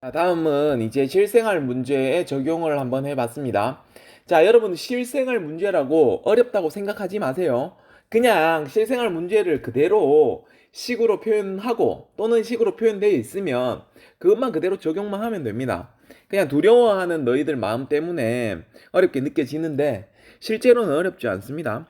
자, 다음은 이제 실생활 문제에 적용을 한번 해봤습니다. 자, 여러분 실생활 문제라고 어렵다고 생각하지 마세요. 그냥 실생활 문제를 그대로 식으로 표현하고 또는 식으로 표현되어 있으면 그것만 그대로 적용만 하면 됩니다. 그냥 두려워하는 너희들 마음 때문에 어렵게 느껴지는데 실제로는 어렵지 않습니다.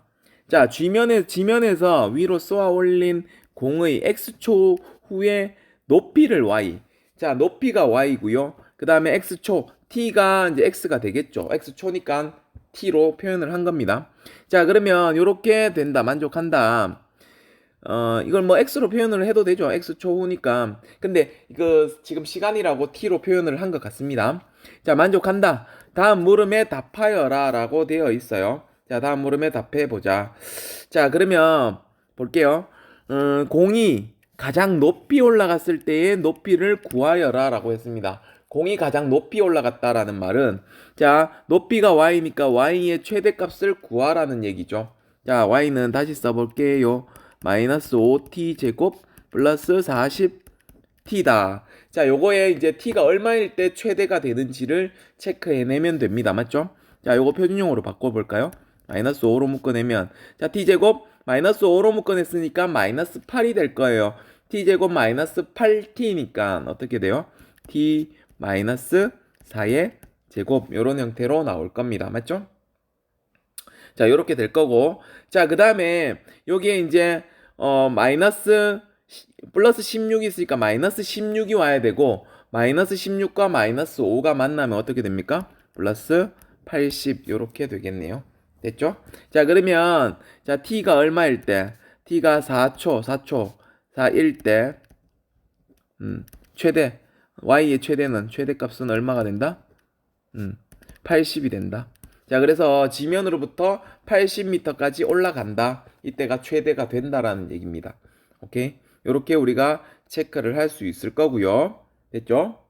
자, 지면에, 지면에서 위로 쏘아 올린 공의 x초 후에 높이를 y. 자, 높이가 y고요. 그 다음에 x초, t가 이제 x가 되겠죠. x초니까 t로 표현을 한 겁니다. 자, 그러면 이렇게 된다, 만족한다. 어, 이걸 뭐 x로 표현을 해도 되죠. x초 후니까. 근데 이거 지금 시간이라고 t로 표현을 한 것 같습니다. 자, 만족한다. 다음 물음에 답하여라 라고 되어 있어요. 자, 다음 물음에 답해 보자. 자, 그러면 볼게요. 음, 공이 가장 높이 올라갔을 때의 높이를 구하여라 라고 했습니다. 공이 가장 높이 올라갔다라는 말은 자, 높이가 y니까 y의 최대값을 구하라는 얘기죠. 자, y는 다시 써볼게요. 마이너스 5t 제곱 플러스 40t다. 자, 요거에 이제 t가 얼마일 때 최대가 되는지를 체크해내면 됩니다. 맞죠? 자, 요거 표준용어로 바꿔볼까요? 마이너스 5로 묶어내면 자, t제곱 마이너스 5로 묶어냈으니까 마이너스 8이 될 거예요. T제곱 마이너스 8t니까 어떻게 돼요? t 마이너스 4의 제곱 요런 형태로 나올 겁니다. 맞죠? 자, 요렇게 될 거고. 자, 그 다음에 여기에 이제 어 마이너스 시- 플러스 16이 있으니까 마이너스 16이 와야 되고 마이너스 16과 마이너스 5가 만나면 어떻게 됩니까? 플러스 80 요렇게 되겠네요. 됐죠? 자, 그러면 자, t가 얼마일 때? t가 4초, 4초, 4일 때 음, 최대 y의 최대는 최대값은 얼마가 된다? 음, 80이 된다. 자, 그래서 지면으로부터 80m까지 올라간다. 이때가 최대가 된다라는 얘기입니다. 오케이? 요렇게 우리가 체크를 할 수 있을 거고요. 됐죠?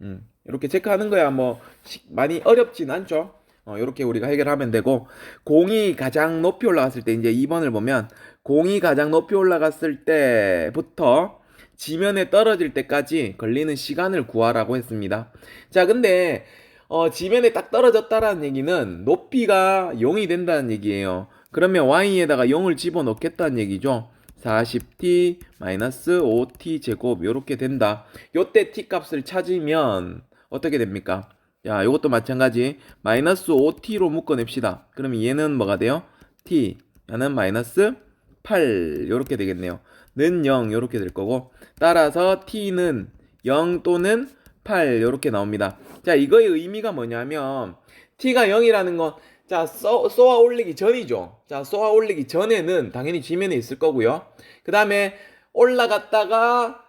음, 이렇게 체크하는 거야 뭐 시- 많이 어렵진 않죠. 어, 요렇게 우리가 해결하면 되고 공이 가장 높이 올라갔을 때 이제 2번을 보면 공이 가장 높이 올라갔을 때부터 지면에 떨어질 때까지 걸리는 시간을 구하라고 했습니다. 자, 근데 어, 지면에 딱 떨어졌다라는 얘기는 높이가 0이 된다는 얘기예요. 그러면 y에다가 0을 집어넣겠다는 얘기죠. 40t 마이너스 5t 제곱 요렇게 된다. 요때 t 값을 찾으면 어떻게 됩니까? 야, 요것도 마찬가지 마이너스 5t로 묶어냅시다. 그러면 얘는 뭐가 돼요? t 얘는 마이너스 8 요렇게 되겠네요. 는0 요렇게 될 거고 따라서 t는 0 또는 8 요렇게 나옵니다. 자, 이거의 의미가 뭐냐면 t가 0이라는 건 자, 쏘, 쏘아 올리기 전이죠. 자, 쏘아 올리기 전에는 당연히 지면에 있을 거고요. 그 다음에 올라갔다가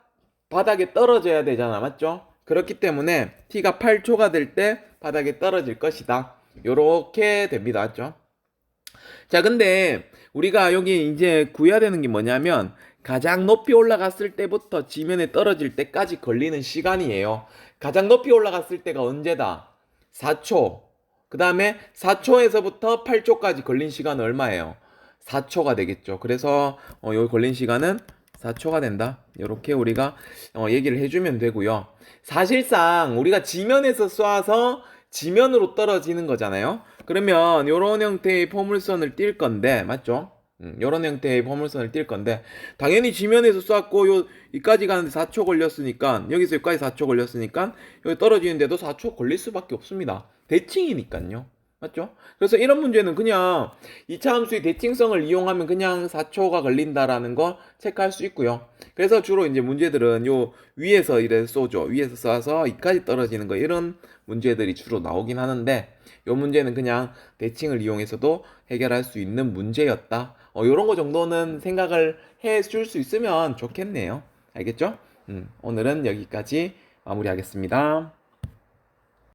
바닥에 떨어져야 되잖아. 맞죠? 그렇기 때문에 t가 8초가 될 때 바닥에 떨어질 것이다. 요렇게 됩니다. 맞죠? 자, 근데 우리가 여기 이제 구해야 되는 게 뭐냐면 가장 높이 올라갔을 때부터 지면에 떨어질 때까지 걸리는 시간이에요. 가장 높이 올라갔을 때가 언제다? 4초. 그 다음에 4초에서부터 8초까지 걸린 시간은 얼마예요? 4초가 되겠죠. 그래서 어, 여기 걸린 시간은 4초가 된다. 이렇게 우리가 어, 얘기를 해주면 되고요. 사실상 우리가 지면에서 쏴서 지면으로 떨어지는 거잖아요. 그러면 이런 형태의 포물선을 띌 건데 맞죠? 음, 이런 형태의 포물선을 띌 건데 당연히 지면에서 쐈고 요 여기까지 가는데 4초 걸렸으니까 여기서 여기까지 4초 걸렸으니까 여기 떨어지는데도 4초 걸릴 수밖에 없습니다. 대칭이니까요. 맞죠? 그래서 이런 문제는 그냥 이차 함수의 대칭성을 이용하면 그냥 4초가 걸린다라는 거 체크할 수 있고요. 그래서 주로 이제 문제들은 요 위에서 이래 쏘죠. 위에서 쏴서 이까지 떨어지는 거 이런 문제들이 주로 나오긴 하는데 요 문제는 그냥 대칭을 이용해서도 해결할 수 있는 문제였다. 어, 요런 거 정도는 생각을 해 줄 수 있으면 좋겠네요. 알겠죠? 음, 오늘은 여기까지 마무리하겠습니다.